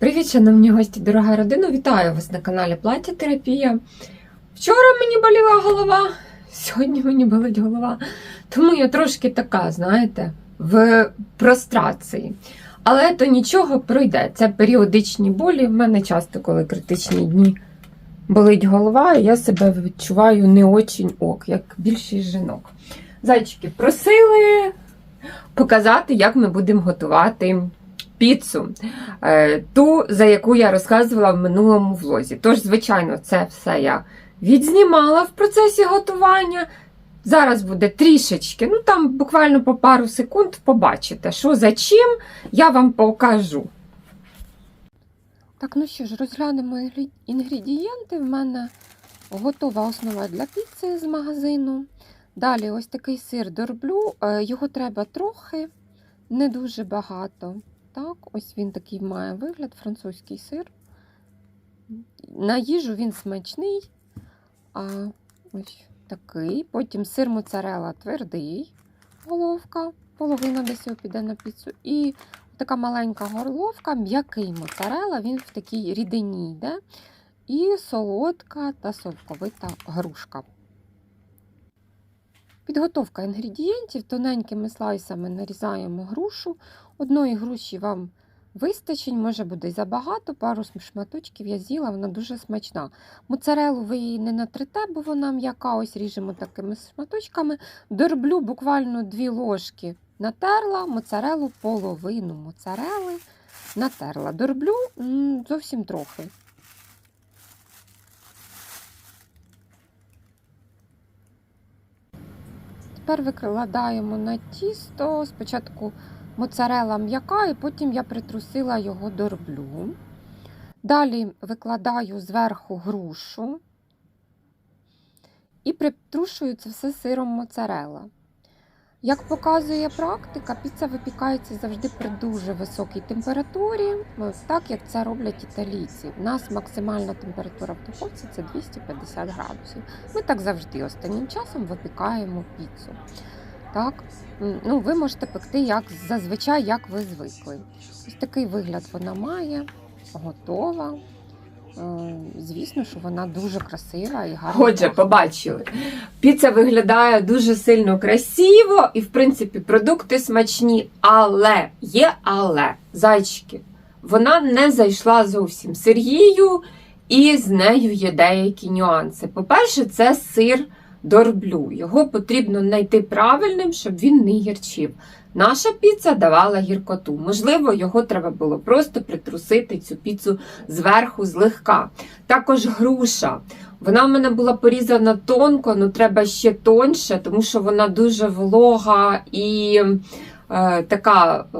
Привіт, шановні гості, дорога родина! Вітаю вас на каналі Плаття Терапія. Вчора мені боліла голова, сьогодні мені болить голова. Тому я трошки така, знаєте, в прострації. Але то нічого пройде. Це періодичні болі. В мене часто, коли критичні дні болить голова, я себе відчуваю не очень ок, як більшість жінок. Зайчики просили показати, як ми будемо готувати піцу, е, ту, за яку я розказувала в минулому влозі. Тож, звичайно, це все я відзнімала в процесі готування. Зараз буде трішечки, ну там буквально по пару секунд побачите, що за чим я вам покажу. Так, ну що ж, розглянемо інгредієнти. В мене готова основа для піци з магазину. Далі ось такий сир дорблю. Е, Його треба трохи, не дуже багато. Так, ось він такий має вигляд, французький сир. На їжу він смачний. А ось такий. Потім сир моцарела твердий, головка, половина десь його піде на піцу. І така маленька горловка, м'який моцарела, він в такій рідині йде. І солодка та соковита грушка. Підготовка інгредієнтів. Тоненькими слайсами нарізаємо грушу. Одної груші вам вистачить, може буде й забагато, пару шматочків я з'їла, вона дуже смачна. Моцарелу ви її не натрите, бо вона м'яка, ось ріжемо такими шматочками. Дорблю буквально дві ложки натерла, моцарелу половину моцарели натерла. Дорблю зовсім трохи. Тепер викладаємо на тісто. Спочатку моцарела м'яка, і потім я притрусила його дорблю. Далі викладаю зверху грушу і притрушую це все сиром моцарела. Як показує практика, піца випікається завжди при дуже високій температурі, так як це роблять італійці. У нас максимальна температура в духовці це 250 градусів. Ми так завжди останнім часом випікаємо піцу. Так? Ну, ви можете пекти як зазвичай, як ви звикли. Ось такий вигляд вона має, готова. Е, Звісно, що вона дуже красива і гарна. Отже, побачили. Піца виглядає дуже сильно красиво, і, в принципі, продукти смачні, але є але, зайчики, вона не зайшла зовсім Сергію, і з нею є деякі нюанси. По-перше, це сир дорблю. Його потрібно знайти правильним, щоб він не гірчив. Наша піца давала гіркоту. Можливо, його треба було просто притрусити цю піцу зверху злегка. Також груша. Вона в мене була порізана тонко, ну треба ще тоньше, тому що вона дуже волога і е, така, е,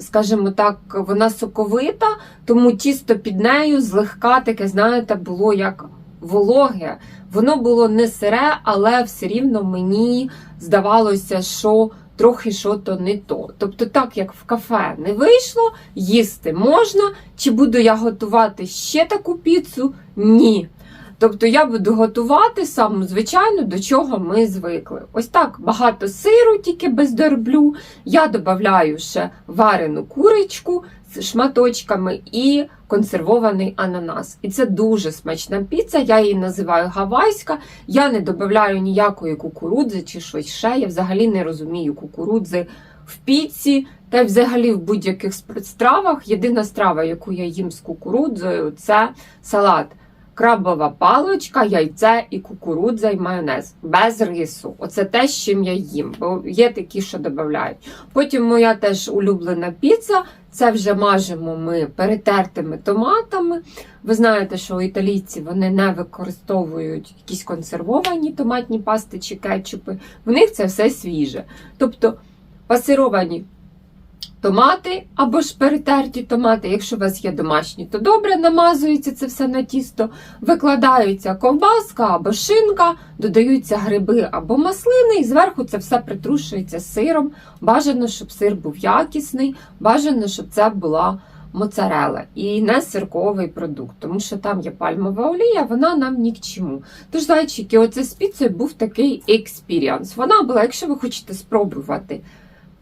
скажімо так, вона соковита, тому тісто під нею злегка таке, знаєте, було як вологе. Воно було не сире, але все рівно мені здавалося, що трохи що то не то. Тобто, так як в кафе не вийшло, їсти можна. Чи буду я готувати ще таку піцу? Ні. Тобто я буду готувати саму звичайну, до чого ми звикли. Ось так багато сиру, тільки без дорблю. Я додаю ще варену курочку з шматочками і консервований ананас. І це дуже смачна піца. Я її називаю гавайська. Я не додаю ніякої кукурудзи чи щось ще. Я взагалі не розумію кукурудзи в піці. Та й взагалі в будь-яких стравах. Єдина страва, яку я їм з кукурудзою, це салат. Крабова паличка, яйце і кукурудза і майонез без рису. Оце те, з чим я їм, бо є такі, що додають. Потім моя теж улюблена піца. Це вже мажемо ми перетертими томатами. Ви знаєте, що італійці вони не використовують якісь консервовані томатні пасти чи кетчупи. В них це все свіже. Тобто пасировані томати або ж перетерті томати. Якщо у вас є домашні, то добре намазується це все на тісто, викладаються ковбаска або шинка, додаються гриби або маслини, і зверху це все притрушується сиром. Бажано, щоб сир був якісний, бажано, щоб це була моцарела і не сирковий продукт, тому що там є пальмова олія, вона нам ні к чому. Тож, зайчики, оце з піцею був такий експіріанс. Вона була, якщо ви хочете спробувати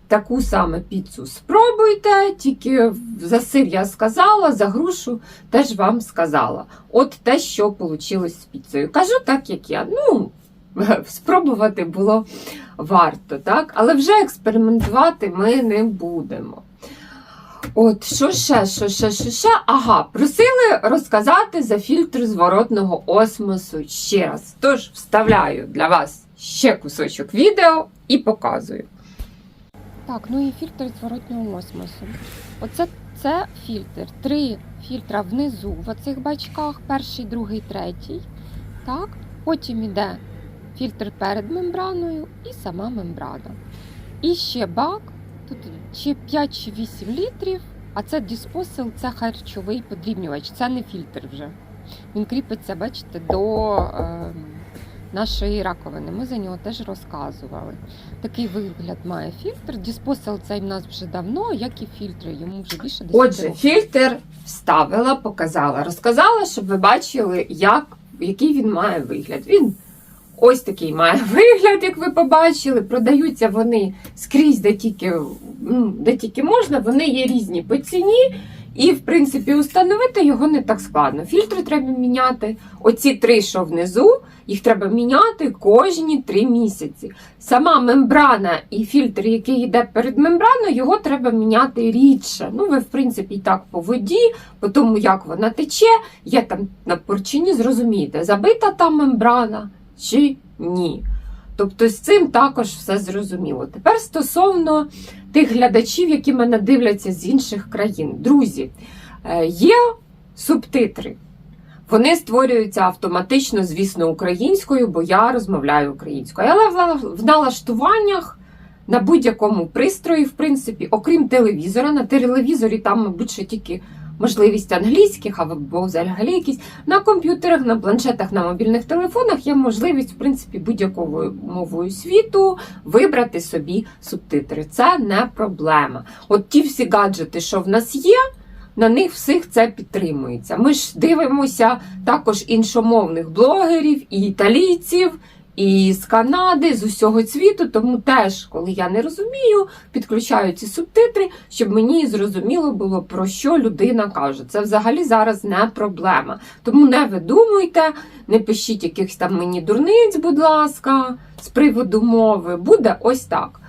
таку саме піцу спробуйте, тільки за сир я сказала, за грушу теж вам сказала. От те, що вийшло з піцею. Кажу так, як я. Ну, спробувати було варто, так? Але вже експериментувати ми не будемо. От, що ще, що ще, що ще? Ага, просили розказати за фільтр зворотного осмосу ще раз. Тож вставляю для вас ще кусочок відео і показую. Так, ну і фільтр зворотнього осмосу. Оце це фільтр. Три фільтра внизу в оцих бачках: перший, другий, третій. Так, потім іде фільтр перед мембраною і сама мембрана. І ще бак, тут чи 5 чи 8 літрів, а це диспосил, це харчовий подрібнювач, це не фільтр вже. Він кріпиться, бачите, до е, нашої раковини. Ми за нього теж розказували. Такий вигляд має фільтр. Диспосил цей в нас вже давно, як і фільтри, йому вже більше 10 Отже, років. фільтр вставила, показала, розказала, щоб ви бачили, як, який він має вигляд. Він ось такий має вигляд, як ви побачили. Продаються вони скрізь, де тільки, ну, де тільки можна, вони є різні по ціні. І, в принципі, установити його не так складно. Фільтри треба міняти. Оці три, що внизу, їх треба міняти кожні три місяці. Сама мембрана і фільтр, який йде перед мембраною, його треба міняти рідше. Ну, ви, в принципі, і так по воді, по тому, як вона тече, є там на порчині, зрозумієте, забита там мембрана чи ні. Тобто з цим також все зрозуміло. Тепер стосовно тих глядачів, які мене дивляться з інших країн. Друзі, е, є субтитри. Вони створюються автоматично, звісно, українською, бо я розмовляю українською. Але в- налаштуваннях на будь-якому пристрої, в принципі, окрім телевізора, на телевізорі там, мабуть, ще тільки можливість англійських або взагалі якісь. На комп'ютерах, на планшетах, на мобільних телефонах є можливість, в принципі, будь-якою мовою світу вибрати собі субтитри. Це не проблема. От ті всі гаджети, що в нас є. На них всіх це підтримується. Ми ж дивимося також іншомовних блогерів, і італійців, і з Канади, з усього світу. Тому теж, коли я не розумію, підключаю ці субтитри, щоб мені зрозуміло було, про що людина каже. Це взагалі зараз не проблема. Тому не видумуйте, не пишіть якихось там мені дурниць, будь ласка, з приводу мови. Буде ось так.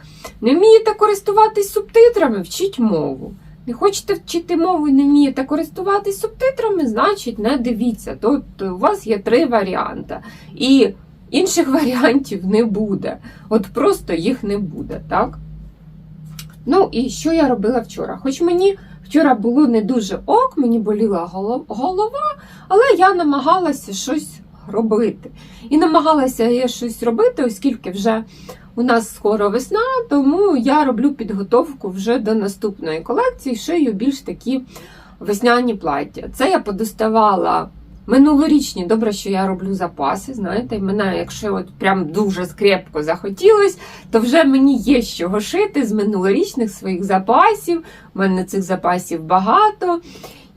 Не вмієте користуватись субтитрами, вчіть мову. Не хочете вчити мову і не вмієте користуватись субтитрами, значить не дивіться. Тут у вас є три варіанти. І інших варіантів не буде. От просто їх не буде, так? Ну і що я робила вчора? Хоч мені вчора було не дуже ок, мені боліла голова, але я намагалася щось робити. І намагалася я щось робити, оскільки вже у нас скоро весна, тому я роблю підготовку вже до наступної колекції, шию більш такі весняні плаття. Це я подоставала минулорічні. Добре, що я роблю запаси. Знаєте, мене, якщо от прям дуже скрепко захотілось, то вже мені є чого шити з минулорічних своїх запасів. У мене цих запасів багато.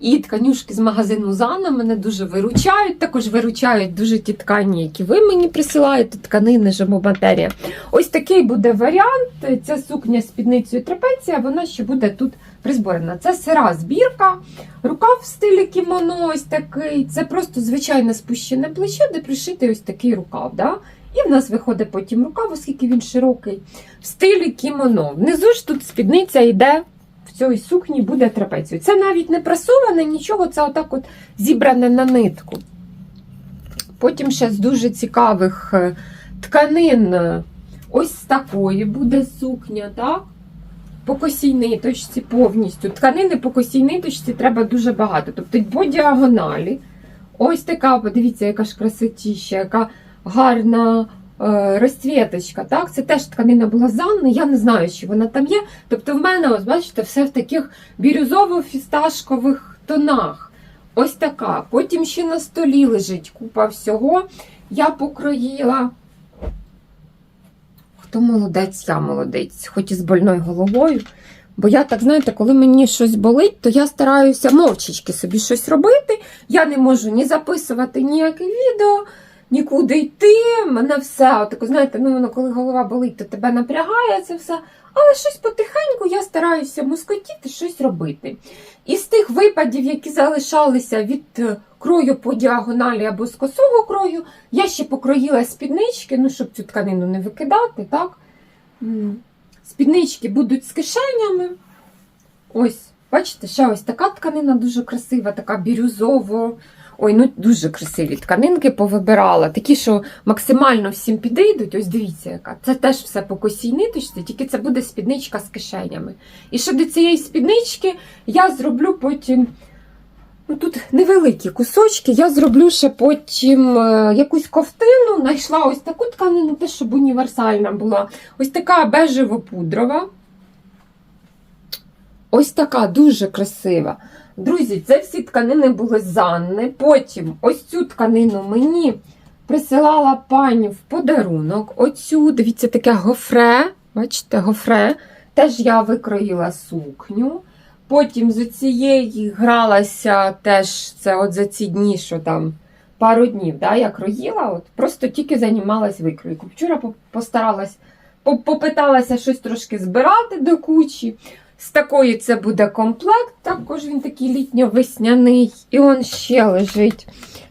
І тканюшки з магазину Зана мене дуже виручають. Також виручають дуже ті ткані, які ви мені присилаєте, тканини, жимоматерія. Ось такий буде варіант. Ця сукня з спідницею трапеція, вона ще буде тут призборена. Це сира збірка, рукав в стилі кімоно, ось такий. Це просто звичайне спущене плече, де пришитий ось такий рукав. Да? І в нас виходить потім рукав, оскільки він широкий, в стилі кімоно. Внизу ж тут спідниця йде. В цій сукні буде трапецію. Це навіть не прасоване, нічого, це отак от зібране на нитку. Потім ще з дуже цікавих е, тканин ось такої буде сукня, так? По косій ниточці повністю. Тканини по косій ниточці треба дуже багато. Тобто по діагоналі. Ось така, подивіться, яка ж красотіща, яка гарна розцвіточка. Так? Це теж тканина була з Анни, я не знаю, чи вона там є. Тобто в мене, ось бачите, все в таких бірюзово-фісташкових тонах. Ось така. Потім ще на столі лежить купа всього. Я покроїла. Хто молодець, я молодець, хоч і з больною головою. Бо я так, знаєте, коли мені щось болить, то я стараюся мовчечки собі щось робити. Я не можу ні записувати ніяке відео, нікуди йти. Мене все, отако, знаєте, ну коли голова болить, то тебе напрягає це все. Але щось потихеньку я стараюся мускотіти, щось робити. Із тих випадів, які залишалися від е, крою по діагоналі або з косого крою, я ще покроїла спіднички, ну, щоб цю тканину не викидати, так? Спіднички будуть з кишенями. Ось, бачите, ще ось така тканина дуже красива, така бірюзово. Ой, ну дуже красиві тканинки повибирала. Такі, що максимально всім підійдуть. Ось дивіться, яка. Це теж все по косій ниточці, тільки це буде спідничка з кишенями. І ще до цієї спіднички я зроблю потім. Ну, тут невеликі кусочки, я зроблю ще потім е, якусь ковтину, знайшла ось таку тканину, те, щоб універсальна була. Ось така бежево-пудрова. Ось така дуже красива. Друзі, це всі тканини були з. Потім ось цю тканину мені присилала пані в подарунок. Оцю, дивіться, таке гофре. Бачите, гофре. Теж я викроїла сукню. Потім з цієї гралася теж це от за ці дні, що там пару днів да, я кроїла, от просто тільки займалась викройкою. Вчора по- постаралась, попиталася щось трошки збирати до кучі. З такої це буде комплект, також він такий літньо-весняний. І он ще лежить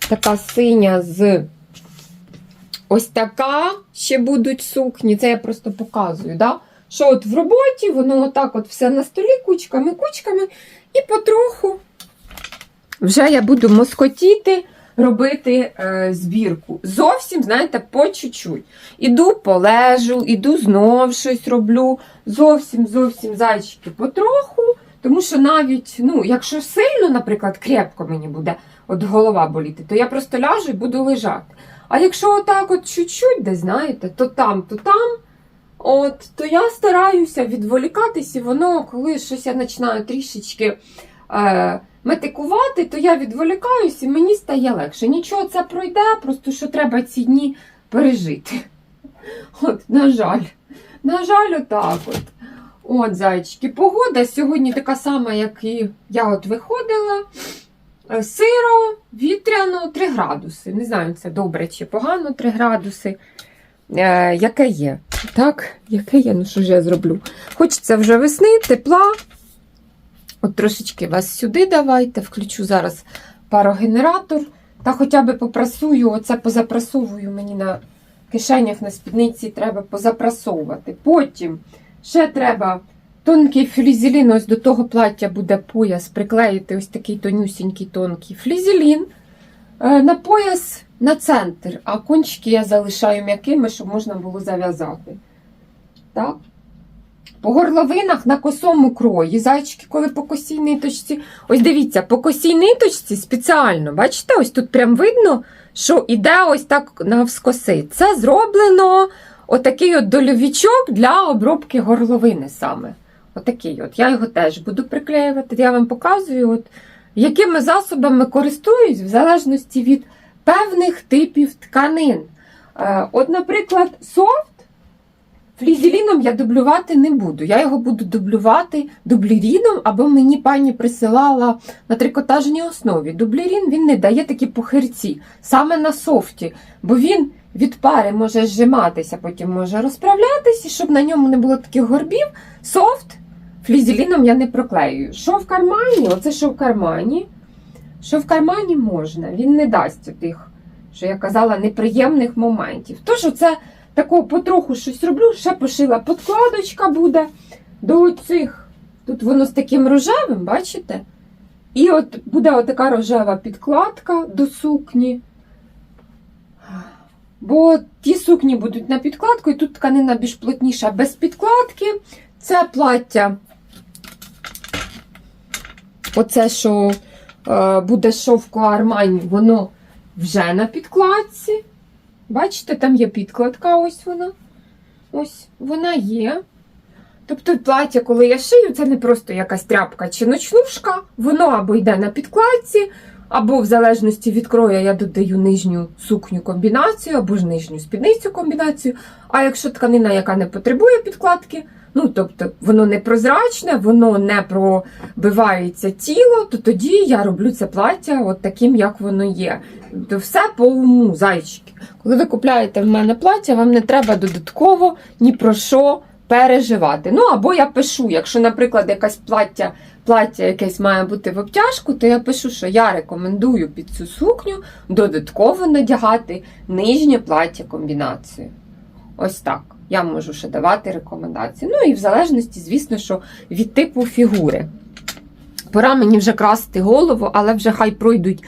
така синя з ось така ще будуть сукні. Це я просто показую. Да? Що от в роботі воно отак от все на столі кучками, кучками, і потроху вже я буду москотіти, робити е, збірку. Зовсім, знаєте, по чуть-чуть. Іду полежу, іду знов щось роблю. Зовсім, зовсім зайчики потроху. Тому що навіть, ну, якщо сильно, наприклад, крепко мені буде от голова боліти, то я просто ляжу і буду лежати. А якщо отак от чуть-чуть, де знаєте, то там, то там, от, то я стараюся відволікатись, і воно, коли щось я починаю трішечки е, метикувати, то я відволікаюсь і мені стає легше. Нічого це пройде, просто що треба ці дні пережити. От, на жаль. На жаль, отак от. От, зайчики, погода сьогодні така сама, як і я от виходила. Е, Сиро, вітряно, 3 градуси. Не знаю, це добре чи погано 3 градуси. Е, яке є? Так, яке є? Ну що ж я зроблю? Хочеться вже весни, тепла. От трошечки вас сюди давайте. Включу зараз парогенератор. Та хоча б попрасую, оце позапрасовую мені на кишенях на спідниці треба позапрасовувати. Потім ще треба тонкий флізелін, ось до того плаття буде пояс, приклеїти ось такий тонюсінький тонкий флізелін. Е, На пояс на центр, а кончики я залишаю м'якими, щоб можна було зав'язати. Так. По горловинах на косому крої. Зайчики, коли по косій ниточці. Ось дивіться, по косій ниточці спеціально, бачите, ось тут прям видно, що іде ось так навскоси. Це зроблено отакий от дольовічок для обробки горловини саме. Отакий от. Я його теж буду приклеювати. Я вам показую, от, якими засобами користуюсь в залежності від певних типів тканин. Е, От, наприклад, софт флізеліном я дублювати не буду. Я його буду дублювати дубліріном, або мені пані присилала на трикотажній основі. Дублірін він не дає такі пухирці, саме на софті, бо він від пари може зжиматися, потім може розправлятися, і щоб на ньому не було таких горбів. Софт флізеліном я не проклеюю. Що в кармані? Оце що в кармані. Що в кармані можна, він не дасть тих, що я казала, неприємних моментів. Тож оце такого потроху щось роблю, ще пошила подкладочка буде до цих. Тут воно з таким рожевим, бачите? І от буде отака рожева підкладка до сукні. Бо ті сукні будуть на підкладку, і тут тканина більш плотніша без підкладки. Це плаття. Оце, що е, буде шовку Армані, воно вже на підкладці. Бачите, там є підкладка, ось вона. Ось вона є. Тобто плаття, коли я шию, це не просто якась тряпка чи ночнушка. Воно або йде на підкладці, або в залежності від крою я додаю нижню сукню комбінацію, або ж нижню спідницю комбінацію. А якщо тканина, яка не потребує підкладки, ну тобто воно не прозрачне, воно не пробивається тіло, то тоді я роблю це плаття от таким, як воно є. Тобто все по уму, зайчики. Коли ви купляєте в мене плаття, вам не треба додатково ні про що переживати. Ну, або я пишу, якщо, наприклад, якась плаття, плаття якесь має бути в обтяжку, то я пишу, що я рекомендую під цю сукню додатково надягати нижнє плаття комбінацію. Ось так. Я можу ще давати рекомендації. Ну і в залежності, звісно, що від типу фігури. Пора мені вже красити голову, але вже хай пройдуть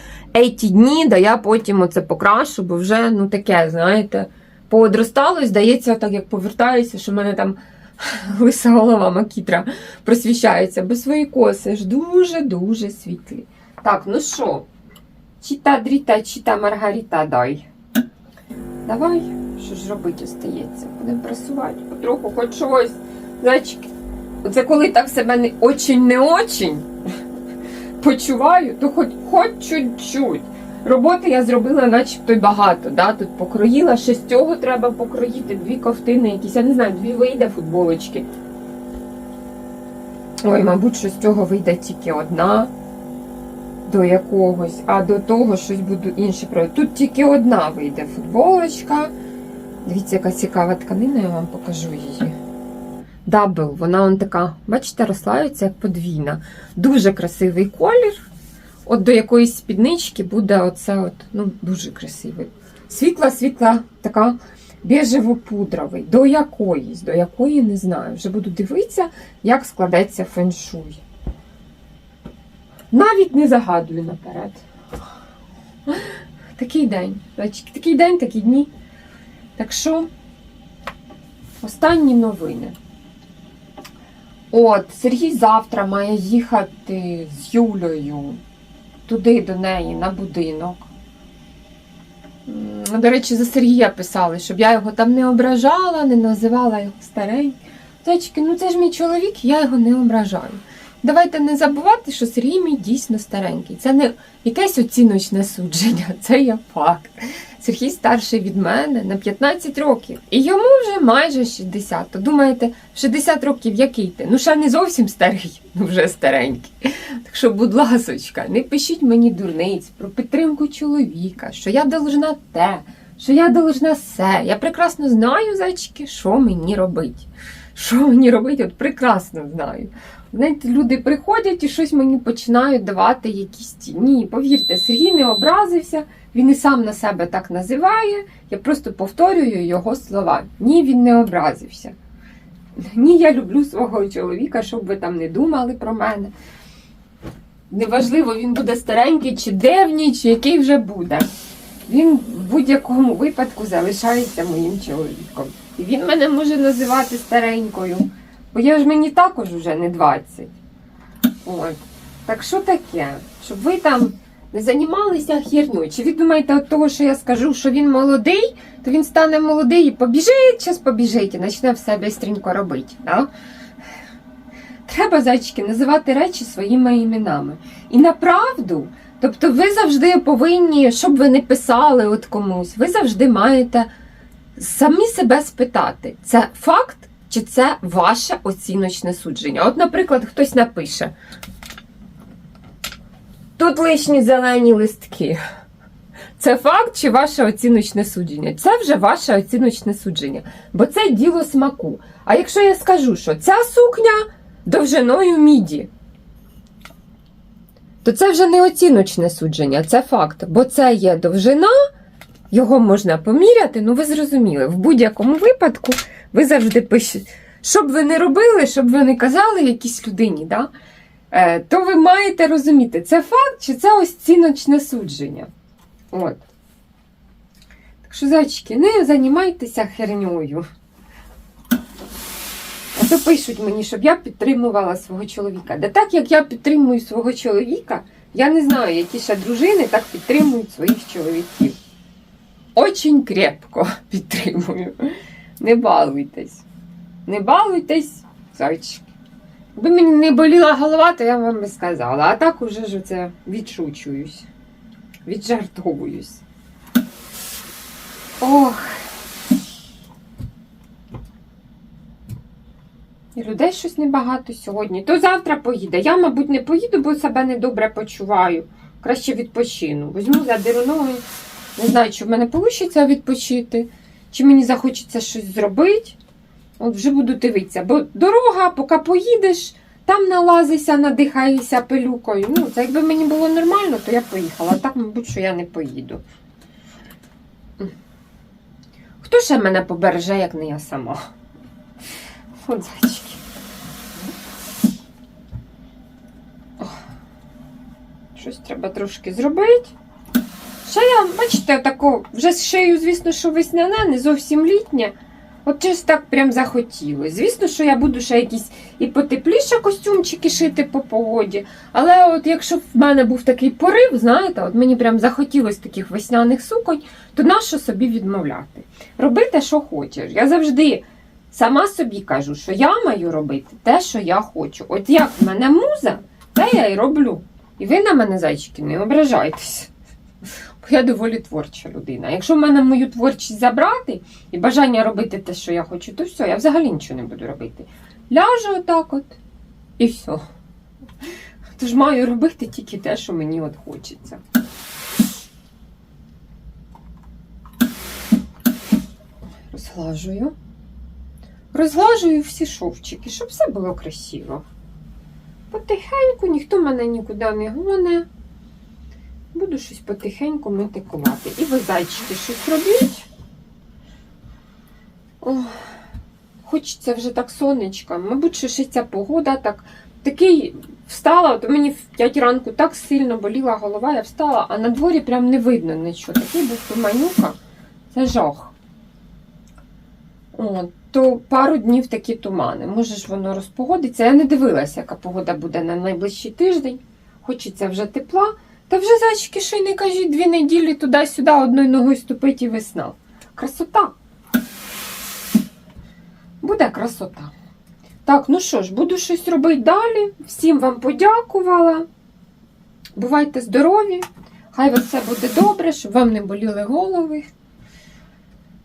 ті дні, да я потім оце покрашу, бо вже ну таке, знаєте, поодростало, здається, так як повертаюся, що в мене там лиса голова макітра просвіщається, бо свої коси ж дуже-дуже світлі. Так, ну що, чіта дріта, чіта Маргаріта дай. Давай, що ж робити остається? Будемо прасувати потроху, хоч щось. Зайчики, оце коли так себе не очень не очень почуваю, то хоч, хоч чуть-чуть. Роботи я зробила начебто й багато. Да? Тут покроїла, ще з цього треба покроїти, дві ковтини якісь, я не знаю, дві вийде футболочки. Ой, мабуть, що з цього вийде тільки одна до якогось, а до того щось буду інше про. Тут тільки одна вийде футболочка. Дивіться, яка цікава тканина, я вам покажу її. Дабл, вона он така, бачите, розслаюється як подвійна. Дуже красивий колір. От до якоїсь спіднички буде оце от, ну, дуже красивий. Світла, світла, така біжево-пудровий. До якоїсь, до якої не знаю. Вже буду дивитися, як складеться феншуй. Навіть не загадую наперед. Такий день. Такий день, такі дні. Так що, останні новини. От, Сергій завтра має їхати з Юлею туди до неї на будинок. До речі, за Сергія писали, щоб я його там не ображала, не називала його стареньким. Зайчики, ну це ж мій чоловік, я його не ображаю. Давайте не забувати, що Сергій мій дійсно старенький. Це не якесь оціночне судження, це є факт. Сергій старший від мене на 15 років. І йому вже майже 60. То думаєте, в 60 років який ти? Ну, ще не зовсім старий, ну вже старенький. Так що, будь ласочка, не пишіть мені дурниць про підтримку чоловіка, що я должна те, що я должна все. Я прекрасно знаю, зайчики, що мені робить. Що мені робити, от прекрасно знаю. Знаєте, люди приходять і щось мені починають давати якісь. Ні, повірте, Сергій не образився, він і сам на себе так називає. Я просто повторюю його слова. Ні, він не образився. Ні, я люблю свого чоловіка, щоб ви там не думали про мене. Неважливо, він буде старенький, чи древній, чи який вже буде. Він в будь-якому випадку залишається моїм чоловіком. І він мене може називати старенькою. Бо я ж мені також вже не 20. От. Так що таке? Щоб ви там не займалися хірною. Чи ви думаєте, от того, що я скажу, що він молодий, то він стане молодий і побіжить, час побіжить і почне все бистренько робити. Да? Треба, зайчики, називати речі своїми іменами. І направду, тобто ви завжди повинні, щоб ви не писали от комусь, ви завжди маєте самі себе спитати, це факт чи це ваше оціночне судження. От, наприклад, хтось напише. Тут лишні зелені листки. Це факт чи ваше оціночне судження? Це вже ваше оціночне судження, бо це діло смаку. А якщо я скажу, що ця сукня довжиною міді, то це вже не оціночне судження, це факт. Бо це є довжина, його можна поміряти, ну ви зрозуміли, в будь-якому випадку ви завжди пишете. Що б ви не робили, щоб ви не казали якійсь людині, да? е, то ви маєте розуміти, це факт чи це оціночне судження. От. Так що, зайчики, не займайтеся херньою. А то пишуть мені, щоб я підтримувала свого чоловіка. Да так як я підтримую свого чоловіка, я не знаю, які ще дружини так підтримують своїх чоловіків. Очень крепко підтримую. Не балуйтесь. Не балуйтесь, зайчики. Якби мені не боліла голова, то я вам би сказала. А так уже ж це відшучуюсь. Віджартовуюсь. Ох. І людей щось небагато сьогодні. То завтра поїде. Я, мабуть, не поїду, бо себе недобре почуваю. Краще відпочину. Візьму за ноги. Не знаю, чи в мене вийде відпочити, чи мені захочеться щось зробити. От вже буду дивитися, бо дорога, поки поїдеш, там налазишся, надихаєшся пилюкою. Ну, це якби мені було нормально, то я поїхала. А так, мабуть, що я не поїду. Хто ще мене побереже, як не я сама? От зайчики. Щось треба трошки зробити. Я, бачите, отако, вже з шею, звісно, що весняне, не зовсім літнє. От щось так прям захотілося. Звісно, що я буду ще якісь і потепліше костюмчики шити по погоді. Але от якщо в мене був такий порив, знаєте, от мені прям захотілося таких весняних суконь, то нащо собі відмовляти? Роби те, що хочеш. Я завжди сама собі кажу, що я маю робити те, що я хочу. От як в мене муза, те я і роблю. І ви на мене, зайчики, не ображайтесь. Бо я доволі творча людина. Якщо в мене мою творчість забрати і бажання робити те, що я хочу, то все, я взагалі нічого не буду робити. Ляжу отак от і все. Тож маю робити тільки те, що мені от хочеться. Розглажую. Розглажую всі шовчики, щоб все було красиво. Потихеньку, ніхто мене нікуди не гоне. Буду щось потихеньку метикувати. І ви, зайчики, щось робіть. Хочеться вже так сонечка. Мабуть, що ще ця погода так. Такий встала, от мені в 5 ранку так сильно боліла голова, я встала, а на дворі прям не видно нічого. Такий був туманюка. Це жах. От, то пару днів такі тумани. Може ж воно розпогодиться. Я не дивилася, яка погода буде на найближчий тиждень. Хочеться вже тепла. Та вже зайчики, що й не кажіть, дві неділі туди-сюди одною ногою ступить і весна. Красота. Буде красота. Так, ну що ж, буду щось робити далі. Всім вам подякувала. Бувайте здорові. Хай у вас все буде добре, щоб вам не боліли голови.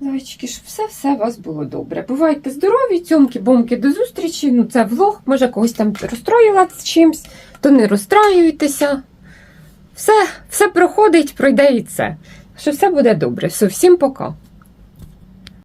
Зайчики, щоб все-все у вас було добре. Бувайте здорові, цьомки, бомки, до зустрічі. Ну, це влог, може, когось там розстроїла з чимсь, то не розстраюйтеся. Все, все проходить, пройде і це. Що все буде добре. Все, всім пока.